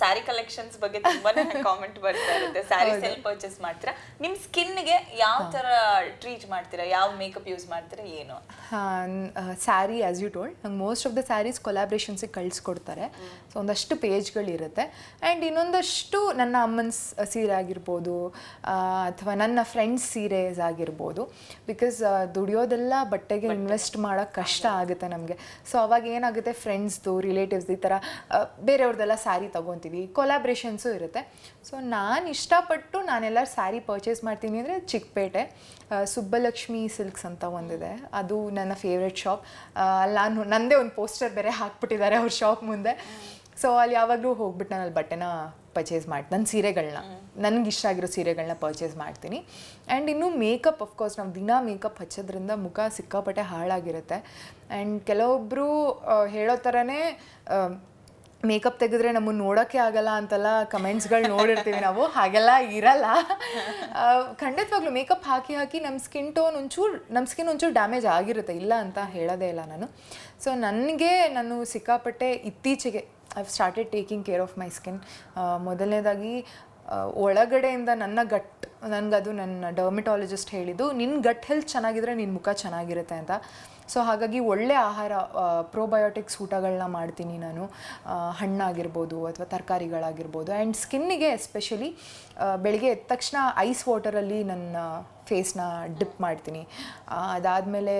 Sari collections ಬಗ್ಗೆ ತುಂಬಾನೇ comment ಬರ್ತಾ ಇರುತ್ತೆ. ಸ್ಯಾರಿ ಸೆಲ್ ಪರ್ಚೇಸ್ ಮಾಡ್ತೀರಾ? ನಿಮ್ಮ ಸ್ಕಿನ್ಗೆ ಯಾವ ತರ ಟ್ರೀಟ್ ಮಾಡ್ತೀರಾ? ಯಾವ ಮೇಕಪ್ ಯೂಸ್ ಮಾಡ್ತೀರಾ? ಏನು? ಸ್ಯಾರಿ ಆಸ್ ಯು ಟೋಲ್ಡ್ ನಂಗೆ ಮೋಸ್ಟ್ ಆಫ್ ದ ಸ್ಯಾರೀಸ್ ಕೊಲಾಬ್ರೇಷನ್ಸಿಗೆ ಕಳಿಸ್ಕೊಡ್ತಾರೆ. ಸೊ ಒಂದಷ್ಟು ಪೇಜ್ಗಳಿರುತ್ತೆ ಆ್ಯಂಡ್ ಇನ್ನೊಂದಷ್ಟು ನನ್ನ ಅಮ್ಮನ್ಸ್ ಸೀರೆ ಆಗಿರ್ಬೋದು ಅಥವಾ ನನ್ನ ಫ್ರೆಂಡ್ಸ್ ಸೀರೆಸ್ ಆಗಿರ್ಬೋದು. ಬಿಕಾಸ್ ದುಡಿಯೋದೆಲ್ಲ ಬಟ್ಟೆಗೆ ಇನ್ವೆಸ್ಟ್ ಮಾಡೋಕ್ಕೆ ಕಷ್ಟ ಆಗುತ್ತೆ ನಮಗೆ. ಸೊ ಅವಾಗ ಏನಾಗುತ್ತೆ ಫ್ರೆಂಡ್ಸ್ದು ರಿಲೇಟಿವ್ಸ್ ಈ ಥರ ಬೇರೆಯವ್ರದ್ದೆಲ್ಲ ಸ್ಯಾರಿ ತೊಗೊತೀವಿ. ಕೊಲಾಬ್ರೇಷನ್ಸು ಇರುತ್ತೆ. ಸೊ ನಾನು ಇಷ್ಟಪಟ್ಟು ನಾನೆಲ್ಲ ಸ್ಯಾರಿ ಪರ್ಚೇಸ್ ಮಾಡ್ತೀನಿ ಅಂದರೆ ಚಿಕ್ಕಪೇಟೆ ಸುಬ್ಬಲಕ್ಷ್ಮಿ ಸಿಲ್ಕ್ಸ್ ಅಂತ ಒಂದಿದೆ. ಅದು ನನ್ನ ಫೇವ್ರೆಟ್ ಶಾಪ್ ಅಲ್ಲಿ ನಾನು ನನ್ನದೇ ಒಂದು ಪೋಸ್ಟರ್ ಬೇರೆ ಹಾಕ್ಬಿಟ್ಟಿದ್ದಾರೆ ಅವ್ರ ಶಾಪ್ ಮುಂದೆ. ಸೊ ಅಲ್ಲಿ ಯಾವಾಗಲೂ ಹೋಗ್ಬಿಟ್ಟು ನಾನು ಅಲ್ಲಿ ಬಟ್ಟೆನ ಪರ್ಚೇಸ್ ಮಾಡಿ ನನ್ನ ಸೀರೆಗಳನ್ನ ನನಗೆ ಇಷ್ಟ ಆಗಿರೋ ಸೀರೆಗಳನ್ನ ಪರ್ಚೇಸ್ ಮಾಡ್ತೀನಿ. ಆ್ಯಂಡ್ ಇನ್ನು ಮೇಕಪ್ ಅಫ್ಕೋರ್ಸ್ ನಾವು ದಿನ ಮೇಕಪ್ ಹಚ್ಚೋದ್ರಿಂದ ಮುಖ ಸಿಕ್ಕಾಪಟ್ಟೆ ಹಾಳಾಗಿರುತ್ತೆ. ಆ್ಯಂಡ್ ಕೆಲವೊಬ್ಬರು ಹೇಳೋ ಥರನೇ ಮೇಕಪ್ ತೆಗೆದ್ರೆ ನಮ್ಮನ್ನು ನೋಡೋಕ್ಕೆ ಆಗಲ್ಲ ಅಂತೆಲ್ಲ ಕಮೆಂಟ್ಸ್ಗಳು ನೋಡಿರ್ತೀವಿ ನಾವು. ಹಾಗೆಲ್ಲ ಇರಲ್ಲ. ಖಂಡಿತವಾಗ್ಲು ಮೇಕಪ್ ಹಾಕಿ ಹಾಕಿ ನಮ್ಮ ಸ್ಕಿನ್ ಟೋನ್ ಒಂಚೂರು ನಮ್ಮ ಸ್ಕಿನ್ ಒಂಚೂರು ಡ್ಯಾಮೇಜ್ ಆಗಿರುತ್ತೆ. ಇಲ್ಲ ಅಂತ ಹೇಳೋದೇ ಇಲ್ಲ ನಾನು. ಸೊ ನನಗೆ ನಾನು ಸಿಕ್ಕಾಪಟ್ಟೆ ಇತ್ತೀಚೆಗೆ I started taking care of my skin ಮೊದಲನೇದಾಗಿ ಒಳಗಡೆಯಿಂದ ನನ್ನ ಗಟ್ ನನಗದು ನನ್ನ ಡರ್ಮಿಟಾಲಜಿಸ್ಟ್ ಹೇಳಿದ್ದು ನಿನ್ನ ಗಟ್ ಹೆಲ್ತ್ ಚೆನ್ನಾಗಿದ್ರೆ ನಿನ್ನ ಮುಖ ಚೆನ್ನಾಗಿರುತ್ತೆ ಅಂತ. ಸೊ ಹಾಗಾಗಿ ಒಳ್ಳೆ ಆಹಾರ ಪ್ರೋಬಯೋಟಿಕ್ಸ್ ಊಟಗಳನ್ನ ಮಾಡ್ತೀನಿ ನಾನು. ಹಣ್ಣಾಗಿರ್ಬೋದು ಅಥವಾ ತರಕಾರಿಗಳಾಗಿರ್ಬೋದು. ಆ್ಯಂಡ್ ಸ್ಕಿನ್ನಿಗೆ ಎಸ್ಪೆಷಲಿ ಬೆಳಗ್ಗೆ ಎದ್ದ ತಕ್ಷಣ ಐಸ್ ವಾಟರಲ್ಲಿ ನನ್ನ ಫೇಸ್ನ ಡಿಪ್ ಮಾಡ್ತೀನಿ. ಅದಾದಮೇಲೆ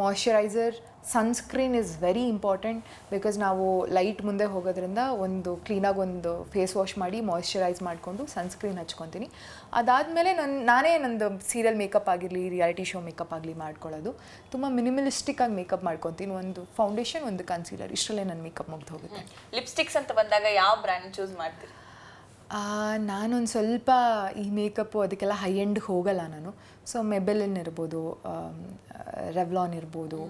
moisturiser sunscreen is very important because ನಾವು ಲೈಟ್ ಮುಂದೆ ಹೋಗೋದ್ರಿಂದ ಒಂದು ಕ್ಲೀನಾಗಿ ಒಂದು ಫೇಸ್ ವಾಶ್ ಮಾಡಿ ಮಾಯಶ್ಚರೈಸ್ ಮಾಡಿಕೊಂಡು ಸನ್ಸ್ಕ್ರೀನ್ ಹಚ್ಕೊತೀನಿ. ಅದಾದಮೇಲೆ ನನ್ನ ನಾನೇ ನಂದು ಸೀರಿಯಲ್ ಮೇಕಪ್ ಆಗಿರಲಿ ರಿಯಾಲಿಟಿ ಶೋ ಮೇಕಪ್ ಆಗಲಿ ಮಾಡ್ಕೊಳ್ಳೋದು. ತುಂಬ ಮಿನಿಮಲಿಸ್ಟಿಕ್ಕಾಗಿ ಮೇಕಪ್ ಮಾಡ್ಕೊತೀನಿ. ಒಂದು ಫೌಂಡೇಶನ್ ಒಂದು ಕನ್ಸೀಲರ್ ಇಷ್ಟರಲ್ಲೇ ನನ್ನ ಮೇಕಪ್ ಮುಗ್ದು ಹೋಗುತ್ತೆ ಲಿಪ್ಸ್ಟಿಕ್ಸ್ ಅಂತ ಬಂದಾಗ ಯಾವ ಬ್ರ್ಯಾಂಡ್ ಚೂಸ್ ಮಾಡ್ತೀರಿ? ಆ, ನಾನೊಂದು ಸ್ವಲ್ಪ ಈ ಮೇಕಪ್ಪು ಅದಕ್ಕೆಲ್ಲ ಹೈ ಎಂಡ್ ಹೋಗಲ್ಲ ನಾನು. ಸೊ ಮೆಬೆಲಿನ್ ಇರ್ಬೋದು ರೆವ್ಲಾನ್ ಇರ್ಬೋದು.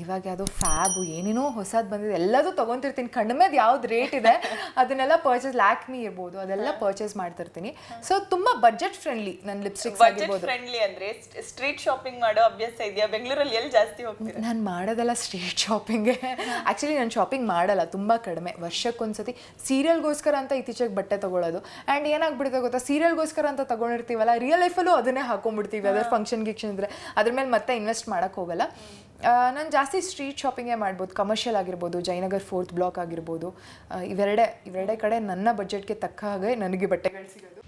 ಇವಾಗ ಯಾವುದೋ ಫ್ಯಾಬು ಏನೇನೋ ಹೊಸದು ಬಂದಿದೆ. ಎಲ್ಲದೂ ತೊಗೊತಿರ್ತೀನಿ. ಕಡಿಮೆದು ಯಾವ್ದು ರೇಟ್ ಇದೆ ಅದನ್ನೆಲ್ಲ ಪರ್ಚೇಸ್ ಲ್ಯಾಕ್ಮಿ ಇರ್ಬೋದು ಅದೆಲ್ಲ ಪರ್ಚೇಸ್ ಮಾಡ್ತಿರ್ತೀನಿ. ಸೊ ತುಂಬ ಬಜೆಟ್ ಫ್ರೆಂಡ್ಲಿ ನನ್ನ ಲಿಪ್ಸ್ಟಿಕ್ ಆಗಿರ್ಬೋದು. ಫ್ರೆಂಡ್ಲಿ ಅಂದ್ರೆ ಸ್ಟ್ರೀಟ್ ಶಾಪಿಂಗ್ ಮಾಡೋ ಅಭ್ಯಾಸ ಇದೆಯಾ? ಬೆಂಗಳೂರಲ್ಲಿ ಎಲ್ಲಿ ಜಾಸ್ತಿ ಹೋಗ್ತೀನಿ ನಾನು ಮಾಡೋದಲ್ಲ ಸ್ಟ್ರೀಟ್ ಶಾಪಿಂಗೆ ಆ್ಯಕ್ಚುಲಿ ನಾನು ಶಾಪಿಂಗ್ ಮಾಡಲ್ಲ ತುಂಬ ಕಡಿಮೆ. ವರ್ಷಕ್ಕೊಂದ್ಸತಿ ಸೀರಿಯಲ್ಗೋಸ್ಕರ ಅಂತ ಇತ್ತೀಚೆಗೆ ಬಟ್ಟೆ ತಗೊಳ್ಳೋದು ಆ್ಯಂಡ್ ಏನಾಗ್ಬಿಡುತ್ತೆ ಗೊತ್ತಾ? ಸೀರಿಯಲ್ಗೋಸ್ಕರ ಅಂತ ತೊಗೊಂಡಿರ್ತೀವಲ್ಲ ರಿಯಲ್ ಲೈಫಲ್ಲೂ ಅದನ್ನೇ ಹಾಕೊಂಡ್ಬಿಡ್ತೀವಿ ಅದರ ಫಂಕ್ಷನ್ ಗಿಕ್ಷನ್ ಇದ್ರೆ. ಅದ್ರ ಮೇಲೆ ಮತ್ತೆ ಇನ್ವೆಸ್ಟ್ ಮಾಡೋಕ್ಕೆ ಹೋಗಲ್ಲ. ನಾನು ಜಾಸ್ತಿ ಸ್ಟ್ರೀಟ್ ಶಾಪಿಂಗೇ ಮಾಡ್ಬೋದು. ಕಮರ್ಷಿಯಲ್ ಆಗಿರ್ಬೋದು ಜಯನಗರ್ ಫೋರ್ತ್ ಬ್ಲಾಕ್ ಆಗಿರ್ಬೋದು. ಇವೆರಡೇ ಇವೆರಡೇ ಕಡೆ ನನ್ನ ಬಜೆಟ್ಗೆ ತಕ್ಕ ಹಾಗೆ ನನಗೆ ಬಟ್ಟೆಗಳು ಸಿಗೋದು.